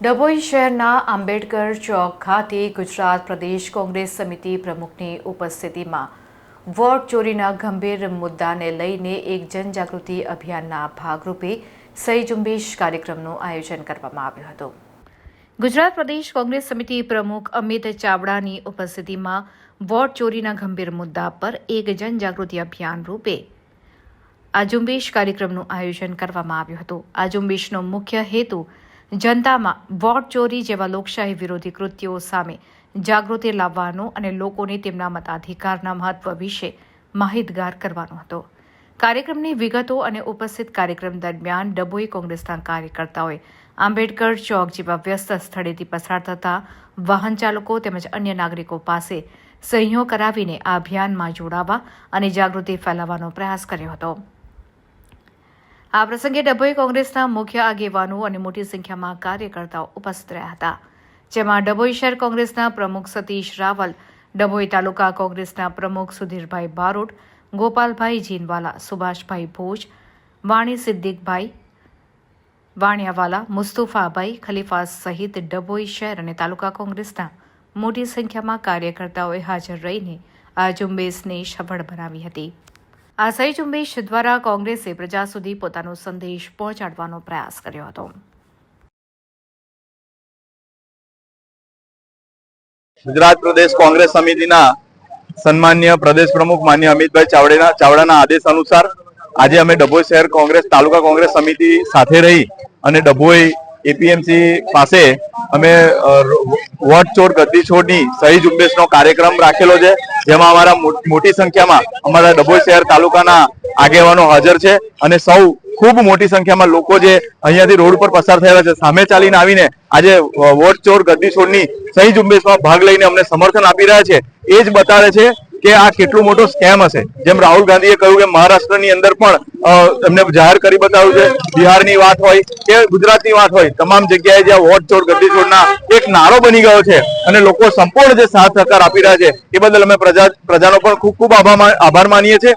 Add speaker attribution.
Speaker 1: ડભોઈ શહેરના આંબેડકર ચોક ખાતે ગુજરાત પ્રદેશ કોંગ્રેસ સમિતિ પ્રમુખની ઉપસ્થિતિમાં વોટ ચોરીના ગંભીર મુદ્દાને લઈને એક જનજાગૃતિ અભિયાનના ભાગરૂપે સહી ઝુંબેશ કાર્યક્રમનું આયોજન કરવામાં આવ્યું હતું. ગુજરાત પ્રદેશ કોંગ્રેસ સમિતિ પ્રમુખ અમિત ચાવડાની ઉપસ્થિતિમાં વોટ ચોરીના ગંભીર મુદ્દા પર એક જનજાગૃતિ અભિયાન રૂપે આ ઝુંબેશ કાર્યક્રમનું આયોજન કરવામાં આવ્યું હતું. આ ઝુંબેશનો મુખ્ય હેતુ જનતામાં વોટ ચોરી જેવા લોકશાહી વિરોધી કૃત્યો સામે જાગૃતિ લાવવાનો અને લોકોને તેમના મતાધિકારના મહત્વ વિશે માહિતગાર કરવાનો હતો. કાર્યક્રમની વિગતો અને ઉપસ્થિત કાર્યક્રમ દરમિયાન ડભોઈ કોંગ્રેસના કાર્યકર્તાઓએ આંબેડકર ચોક જેવા વ્યસ્ત સ્થળેથી પસાર થતા વાહન ચાલકો તેમજ અન્ય નાગરિકો પાસે સહીઓ કરાવીને આ અભિયાનમાં જોડાવા અને જાગૃતિ ફેલાવવાનો પ્રયાસ કર્યો હતો. આ પ્રસંગે ડભોઈ કોંગ્રેસના મુખ્ય આગેવાનો અને મોટી સંખ્યામાં કાર્યકર્તાઓ ઉપસ્થિત રહ્યા હતા. જેમાં ડભોઈ શહેર કોંગ્રેસના પ્રમુખ સતીશ રાવલ, ડભોઈ તાલુકા કોંગ્રેસના પ્રમુખ સુધીરભાઈ બારોટ, ગોપાલભાઈ જીનવાલા સુભાષભાઈ ભોજ, વાણી સિદ્દીકભાઈ વાણિયાવાલા, મુસ્તુફાભાઈ ખલીફા સહિત ડભોઈ શહેર અને તાલુકા કોંગ્રેસના મોટી સંખ્યામાં કાર્યકર્તાઓએ હાજર રહીને આ ઝુંબેશને સફળ બનાવી હતી. આ સહી ઝુંબેશ દ્વારા કોંગ્રેસે પ્રજા સુધી પોતાનો સંદેશ પહોંચાડવાનો પ્રયાસ કર્યો હતો.
Speaker 2: ગુજરાત પ્રદેશ કોંગ્રેસ સમિતિના સન્માન્ય પ્રદેશ પ્રમુખ માન્ય અમિતભાઈ ચાવડેના ચાવડાના આદેશ અનુસાર આજે અમે ડભોઈ શહેર કોંગ્રેસ તાલુકા કોંગ્રેસ સમિતિ સાથે રહી અને ડભોઈ એપીએમસી પાસે અમે વટ છોડ ગદ્દી છોડની સહી ઝુંબેશનો કાર્યક્રમ રાખેલો છે, જેમાં અમારા મોટી સંખ્યામાં અમારા ડભોઈ શહેર તાલુકાના આગેવાનો હાજર છે અને સૌ ખૂબ મોટી સંખ્યામાં લોકો જે અહીંયાથી રોડ પર પસાર થયેલા છે, સામે ચાલીને આવીને આજે વોટ ચોર ગદ્દી છોડની સહી ઝુંબેશમાં ભાગ લઈને અમને સમર્થન આપી રહ્યા છે. એ જ બતાવે છે કે આ કેટલો મોટો સ્કેમ હશે? જેમ રાહુલ ગાંધીએ કહ્યું કે મહારાષ્ટ્રની અંદર પણ એમને જાહેર કરી બતાવ્યું છે, બિહારની વાત હોય કે ગુજરાતની વાત હોય, તમામ જગ્યાએ જ્યાં વોટ ચોર ગદ્દી ચોરના એક નારો બની ગયો છે અને લોકો સંપૂર્ણ જે સાથ સહકાર આપી રહ્યા છે, એ બદલ અમે પ્રજા, પ્રજાનો પણ ખૂબ ખૂબ આભાર માનીએ છીએ.